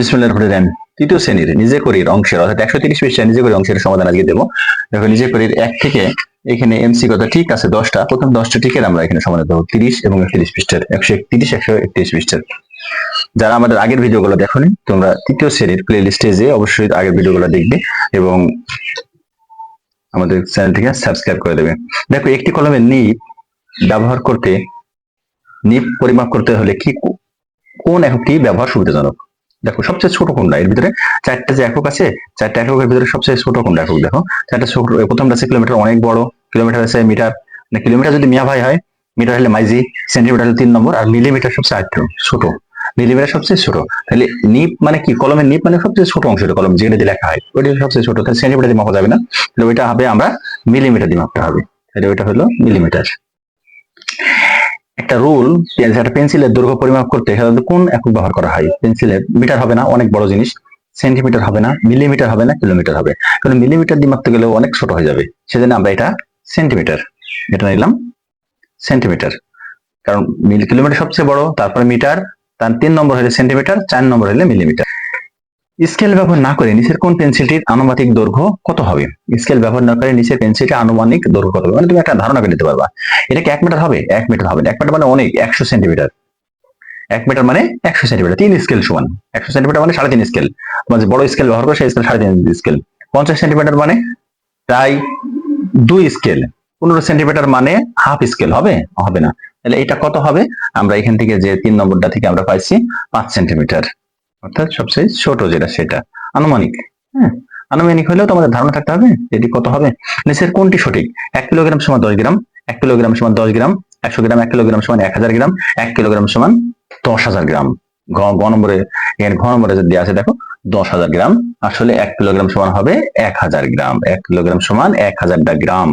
বিসমিল্লাহ রহমানির রহিম। তৃতীয় শ্রেণির নিজে করির অংশের, অর্থাৎ একশো তিরিশ পৃষ্ঠা নিজে করি অংশের সমাধান আজকে দেবো। দেখো, নিজে করির এক থেকে এখানে এমসি কথা ঠিক আছে, দশটা। প্রথম দশটা টিকের আমরা এখানে সমাধান দেবো। তিরিশ এবং একত্রিশ পৃষ্ঠার, একশো একত্রিশ একশো একত্রিশ পৃষ্ঠার। যারা আমাদের আগের ভিডিওগুলো দেখোনি, তোমরা তৃতীয় শ্রেণির প্লে লিস্টে যে অবশ্যই আগের ভিডিওগুলো দেখবে এবং আমাদের চ্যানেলটিকে সাবস্ক্রাইব করে দেবে। দেখো, একটি কলমের নিপ ব্যবহার করতে নিপ পরিমাপ করতে হলে কি, কোন এককটি ব্যবহার সুবিধাজনক? দেখো, সবচেয়ে ছোট কোনটা এর ভিতরে চারটা যে একক আছে, চারটা এককের ভিতরে সবচেয়ে ছোট কোনটা একক, দেখো। চারটা ছোট প্রথমটা আছে কিলোমিটার অনেক বড় কিলোমিটার আছে মিটার কিলোমিটার যদি মিয়া ভাই হয় মিটার হলে মাইজি সেন্টিমিটার হলে তিন নম্বর, আর মিলিমিটার সবচেয়ে আটটা ছোট। মিলিমিটার সবচেয়ে ছোট। তাহলে নিপ মানে কি? কলমের নিপ মানে সবচেয়ে ছোট অংশটা কলম যেটা দিয়ে লেখা হয়। ওইটা সবচেয়ে ছোট, তাহলে সেন্টিমিটার দিয়ে মাপা যাবে না। তাহলে ওইটা হবে আমরা মিলিমিটার দিয়ে মাপতে হবে। তাহলে ওইটা হলো মিলিমিটার একটা রুল একটা পেন্সিলের দৈর্ঘ্য পরিমাপ করতে সাধারণত কোন একক ব্যবহার করা হয়? পেন্সিলের মিটার হবে না, অনেক বড় জিনিস। সেন্টিমিটার হবে না মিলিমিটার হবে না কিলোমিটার হবে। কারণ মিলিমিটার দিয়ে মাপতে গেলেও অনেক ছোট হয়ে যাবে। সেজন্য আমরা এটা সেন্টিমিটার এটা নিলাম সেন্টিমিটার কারণ মিল কিলোমিটার সবচেয়ে বড়, তারপরে মিটার তার তিন নম্বর হলে সেন্টিমিটার চার নম্বর হলে মিলিমিটার স্কেল ব্যবহার না করে নিচের কোন পেন্সিলটির আনুমানিক দৈর্ঘ্য কত হবে? স্কেল ব্যবহার না করে নিচের পেন্সিলটির আনুমানিক দৈর্ঘ্য কত হবে? মানে তুমি একটা ধারণা করে নিতে পারবা। এটা কি এক মিটার হবে? এক মিটার হবে এক মিটার মানে অনেক, একশো সেন্টিমিটার এক মিটার মানে একশো সেন্টিমিটার তিন স্কেল সমান। একশো সেন্টিমিটার মানে সাড়ে তিন স্কেল। তোমার যে বড় স্কেল ব্যবহার করে, সেই স্কেল সাড়ে তিন স্কেল। পঞ্চাশ সেন্টিমিটার মানে প্রায় দুই স্কেল। পনেরো সেন্টিমিটার মানে হাফ স্কেল হবে? হবে না। তাহলে এটা কত হবে? আমরা এখান থেকে যে তিন নম্বরটা থেকে আমরা পাইছি, পাঁচ সেন্টিমিটার অর্থাৎ সবচেয়ে ছোট যেটা সেটা। আনুমানিক হ্যাঁ? আনুমানিক হলেও তোমাদের ধারণা থাকতে হবে এটি কত হবে। নিচের কোনটি সঠিক? এক কিলোগ্রাম সমান দশ গ্রাম, এক কিলোগ্রাম সমান দশ গ্রাম, একশো গ্রাম, এক কিলোগ্রাম সমান এক হাজার গ্রাম, এক কিলোগ্রাম সমান দশ হাজার গ্রাম। ঘ নম্বরে এখানে ঘ নম্বরে যদি আছে, দেখো, দশ হাজার গ্রাম। আসলে এক কিলোগ্রাম সমান হবে এক হাজার গ্রাম, এক কিলোগ্রাম সমান এক হাজারটা গ্রাম।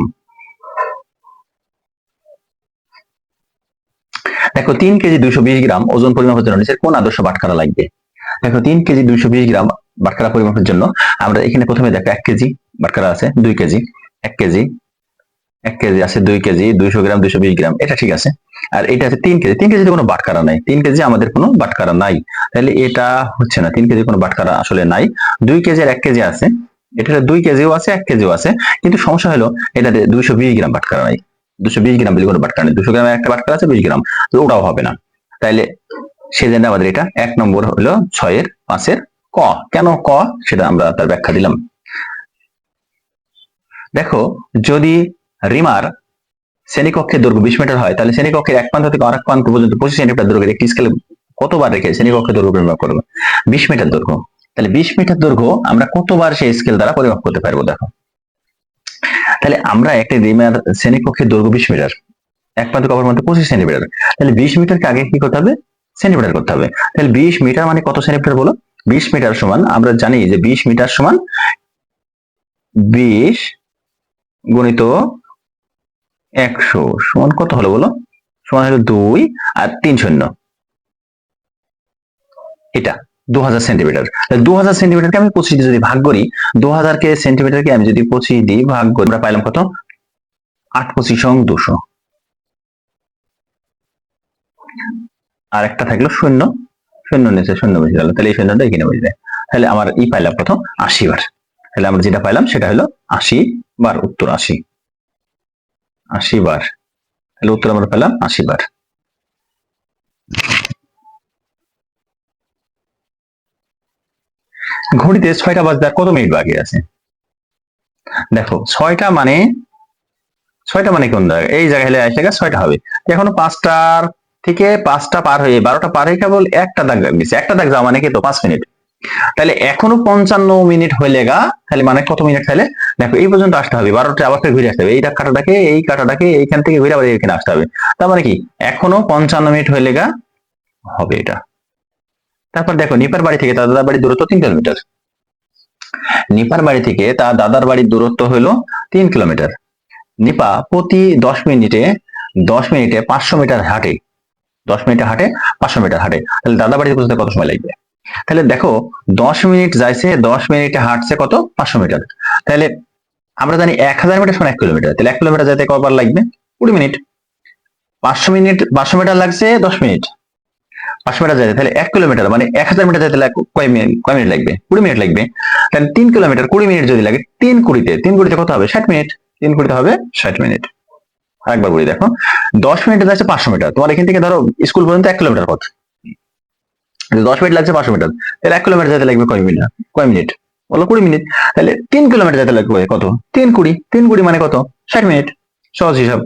দেখো, তিন কেজি দুইশো বিশ গ্রাম ওজন পরিমাপের জন্য নিচের কোন আদর্শ বাটখারা লাগবে? দেখো, তিন কেজি দুইশো বিশ গ্রাম বাটখারা পরিমাপের জন্য আমরা এখানে প্রথমে দেখো, এক কেজি বাটখারা আছে, দুই কেজি, এক কেজি এক কেজি আছে, দুই কেজি, দুইশো গ্রাম, দুইশো বিশ গ্রাম, এটা ঠিক আছে। আর এটা আছে তিন কেজি, তিন কেজিতে কোনো বাটখারা নাই, তিন কেজি আমাদের কোনো বাটখারা নাই। তাহলে এটা হচ্ছে না, তিন কেজি কোনো বাটখারা আসলে নাই। দুই কেজি আর এক কেজি আছে, এটা দুই কেজিও আছে, এক কেজিও আছে, কিন্তু সমস্যা হলো এটাতে দুইশো বিশ গ্রাম বাটখারা নাই। দুশো বিশ গ্রাম বলে কোনো বাটখারা নেই দুশো গ্রামের একটা বাটখারা আছে, বিশ গ্রাম, তো ওটাও হবে না। তাইলে সেজন্য আমাদের এটা এক নম্বর হলো ছয়ের পাঁচের ক। কেন ক? সেটা আমরা তার ব্যাখ্যা দিলাম। দেখো, যদি রিমার শ্রেণীকক্ষের দৈর্ঘ্য বিশ মিটার হয়, তাহলে শ্রেণীকক্ষের এক প্রান্ত থেকে আরেক প্রান্ত পর্যন্ত পঁচিশ সেন্টিমিটার দৈর্ঘ্যের একটি স্কেলে কতবার রেখে শ্রেণীকক্ষের দৈর্ঘ্য পরিমাপ করব? বিশ মিটার দৈর্ঘ্য। তাহলে বিশ মিটার দৈর্ঘ্য আমরা কতবার সেই স্কেল দ্বারা পরিমাপ করতে পারব, দেখো? তাহলে আমরা একটা রিমার শ্রেণীকক্ষের দৈর্ঘ্য বিশ মিটার, এক প্রান্ত অপর প্রান্ত পঁচিশ সেন্টিমিটার। তাহলে বিশ মিটারকে আগে কি করতে হবে? সেন্টিমিটার করতে হবে। তাহলে বিশ মিটার মানে কত সেন্টিমিটার বলো? বিশ মিটার সমান, আমরা জানি যে বিশ মিটার সমান বিশ গণিত একশো সমান কত হলো বলো? সমান হলো দুই আর তিন শূন্য। এটা দু হাজার সেন্টিমিটার দু হাজার সেন্টিমিটারকে আমি পঁচিশ দিয়ে যদি ভাগ করি দু হাজারকে সেন্টিমিটারকে আমি যদি পঁচিশ দিই ভাগ করি, আমরা পাইলাম কত? আট পঁচিশ দুশো। আর একটা থাকল শূন্য। শূন্য নিচে, শূন্য বেশি গেল। তাহলে এই শূন্যটা এখানে যায় তাহলে আমার ই পাইলাম কত আশি বার। তাহলে আমরা যেটা পাইলাম সেটা হলো আশি বার উত্তর আশি। আশি বার। তাহলে উত্তর আমরা পেলাম আশি বার। ঘড়িতে ছয়টা বাজতে আর কত মিনিট বাকি আছে? দেখো, ছয়টা মানে ছয়টা মানে কোন জায়গায়? এই জায়গায় ছয়টা হবে। এখনও পাঁচটার থেকে পাঁচটা পার হয়ে বারোটা পার হয়ে কেবল একটা দাগ গেছে। একটা দাগ যাওয়া মানে কি তো পাঁচ মিনিট। তাহলে এখনও পঞ্চান্ন মিনিট হইলে গা, তাহলে মানে কত মিনিট তাহলে? দেখো, এই পর্যন্ত আসতে হবে। বারোটা আবার ঘুরে আসতে হবে। এই কাটাটাকে এই কাটাটাকে, এইখান থেকে ঘুরে আবার এখানে আসতে হবে। তার মানে কি? এখনও পঞ্চান্ন মিনিট হইলে গা হবে এটা। তারপর দেখো, নিপার বাড়ি থেকে তার দাদার বাড়ির দূরত্ব তিন কিলোমিটার। নিপার বাড়ি থেকে তার দাদার বাড়ির দূরত্ব হলো তিন কিলোমিটার। নিপা প্রতি দশ মিনিটে দশ মিনিটে পাঁচশো মিটার হাঁটে। দশ মিনিটে হাঁটে, পাঁচশো মিটার হাঁটে। তাহলে দাদা বাড়িতে পৌঁছতে কত সময় লাগবে? তাহলে দেখো, দশ মিনিট যাইছে, দশ মিনিটে হাঁটছে কত? পাঁচশো মিটার। তাহলে আমরা জানি এক হাজার মিটার সমান এক কিলোমিটার। তাহলে এক কিলোমিটার যাইতে কবার লাগবে? কুড়ি মিনিট। পাঁচশো মিনিট, পাঁচশো মিটার লাগছে, দশ মিনিট। পাঁচশো মিটার যেতে তাহলে এক কিলোমিটার মানে এক হাজার মিটার লাগ- কয় কয় মিনিট লাগবে? কুড়ি মিনিট লাগবে। তাহলে তিন কিলোমিটার, কুড়ি মিনিট যদি লাগে, তিন কুড়িতে তিন কুড়িতে কত হবে? ষাট মিনিট। তিন কুড়িতে হবে ষাট মিনিট। আরেকবার বলি দেখো, দশ মিনিটে যাচ্ছে পাঁচশো মিটার। তোমার এখান থেকে ধরো স্কুল পর্যন্ত এক কিলোমিটার পথ। দশ মিনিট লাগছে পাঁচশো মিটার, তাহলে এক কিলোমিটার যেতে লাগবে কয় মিনিট? কয় মিনিট? বলো কুড়ি মিনিট। তাহলে তিন কিলোমিটার যেতে লাগবে কত? তিন কুড়ি। তিন কুড়ি মানে কত? ষাট মিনিট। সহজ হিসাব।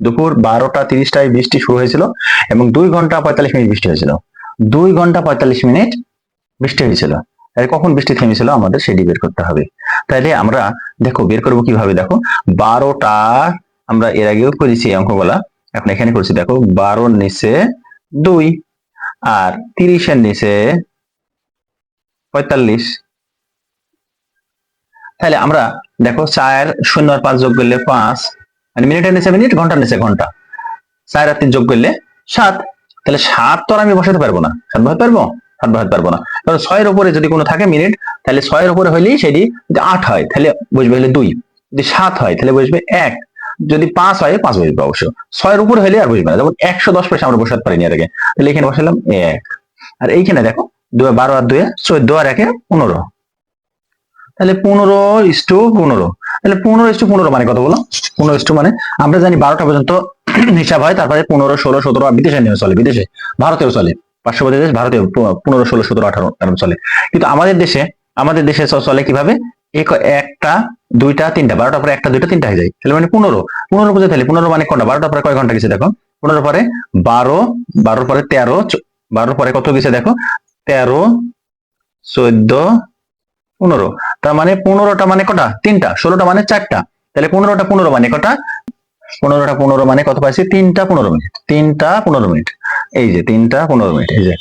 দুপুর বারোটা তিরিশটায় বৃষ্টি শুরু হয়েছিল এবং দুই ঘণ্টা পঁয়তাল্লিশ মিনিট বৃষ্টি হয়েছিল। দুই ঘণ্টা পঁয়তাল্লিশ মিনিট বৃষ্টি হয়েছিল। তাহলে কখন বৃষ্টি থেমেছিল আমাদের সেটি বের করতে হবে। তাহলে আমরা দেখো বের করব কীভাবে? দেখো, বারোটা আমরা এর আগেও করেছি অঙ্কগুলা। এখন এখানে করছি, দেখো, বারোর নিচে দুই আর তিরিশের নিচে পঁয়তাল্লিশ। তাহলে আমরা দেখো চার শূন্য আর পাঁচ যোগ করলে পাঁচ। মানে মিনিটের নিচে মিনিট, ঘণ্টার নিচে ঘণ্টা। চার আর তিন যোগ করলে সাত। তাহলে সাত তো আর আমি বসাতে পারব না। সাত বসাতে পারব? সাত পারব না। কারণ ছয়ের উপরে যদি কোনো থাকে মিনিট, তাহলে ছয়ের উপরে হইলেই সেটি যদি আট হয়, তাহলে বুঝবে হলে দুই। যদি সাত হয়, তাহলে বুঝবে এক। যদি পাঁচ হয়, পাঁচ বুঝবে অবশ্য। ছয়ের উপরে হলে আর বুঝবে না। যেমন একশো দশ পয়সা আমরা বসাতে পারিনি আগে। তাহলে এখানে বসালাম এক। আর এইখানে দেখো দুই বারো আর দুয়ে চোদ্দ আর একে পনেরো। তাহলে পনেরো ইস্টু পনেরো। তাহলে পনেরো ইস্টু পনেরো মানে কত বলো? পনেরো ইস্টু মানে আমরা জানি বারোটা পর্যন্ত হিসাব হয়, তারপরে পনেরো, ষোলো, সতেরো বিদেশে নিয়ে চলে, বিদেশে। ভারতেও চলে। পার্শ্ববর্তী দেশ ভারতেও প- পনেরো, ষোলো, সতেরো, আঠারো এরকম চলে। কিন্তু আমাদের দেশে আমাদের দেশে চলে কীভাবে? এক- একটা, দুইটা, তিনটা, বারোটা পরে একটা, দুইটা, তিনটা হয়ে যায়। তাহলে মানে পনেরো। পনেরো বুঝে তাহলে পনেরো মানে কোনটা বারোটা পরে কয় ঘণ্টা গেছে দেখো? পনেরো পরে বারো বারোর পরে তেরো বারোর পরে কত গেছে দেখো? তেরো, চোদ্দ, পনেরো। তার মানে পনেরোটা মানে কটা? তিনটা। ষোলোটা মানে চারটা। তাহলে পনেরোটা পনেরো মানে কটা? পনেরোটা পনেরো মানে কত পাইছি? তিনটা পনেরো মিনিট। তিনটা পনেরো মিনিট। এই যে তিনটা পনেরো মিনিট, এই যে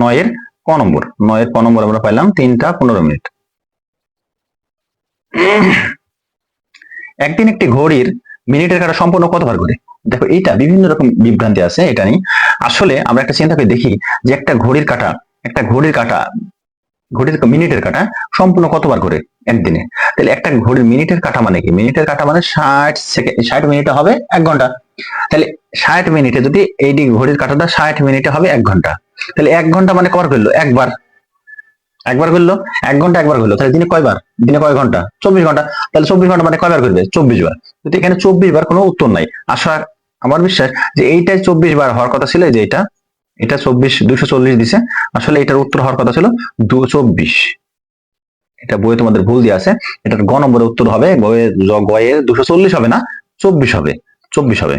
নয়ের ক নম্বর, নয়ের ক নম্বর আমরা পাইলাম তিনটা পনেরো মিনিট। একদিন একটি ঘড়ির মিনিটের কাটা সম্পূর্ণ কতবার ঘুরে দেখো, এইটা বিভিন্ন রকম বিভ্রান্তি আছে, এটা নিয়ে। আসলে আমরা একটা চিন্তা করে দেখি যে একটা ঘড়ির কাটা, একটা ঘড়ির কাটা, ঘড়ির মিনিটের কাটা সম্পূর্ণ কতবার ঘুরে একদিনে? তাহলে একটা ঘড়ির মিনিটের কাটা মানে কি? মিনিটের কাটা মানে ষাট সেকেন্ড ষাট মিনিটে হবে এক ঘণ্টা। তাহলে ষাট মিনিটে যদি এইটি ঘড়ির কাটাটা ষাট মিনিটে হবে এক ঘণ্টা। তাহলে এক ঘণ্টা মানে কবার করল একবার। একবার করল এক ঘণ্টা একবার করল তাহলে দিনে কয়বার? দিনে কয় ঘণ্টা? চব্বিশ ঘণ্টা। তাহলে চব্বিশ ঘণ্টা মানে কয়বার করবে চব্বিশ বার। কিন্তু এখানে চব্বিশ বার কোনো উত্তর নাই, আশা, আমার বিশ্বাস যে এইটাই চব্বিশ বার হওয়ার কথা ছিল যে এটা এটা চব্বিশ, দুশো চল্লিশ দিছে। আসলে এটার উত্তর হওয়ার কথা ছিল দু চব্বিশ। এটা বইয়ে তোমাদের ভুল দিয়ে আছে। এটার গ নম্বরের উত্তর হবে গয়ে দুশো চল্লিশ হবে না, চব্বিশ হবে। চব্বিশ হবে।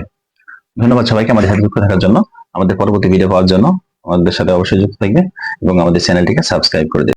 ধন্যবাদ সবাইকে আমাদের সাথে যুক্ত থাকার জন্য, আমাদের পরবর্তী ভিডিও পাওয়ার জন্য। আমাদের সাথে অবশ্যই যুক্ত থাকবে এবং আমাদের চ্যানেলটিকে সাবস্ক্রাইব করে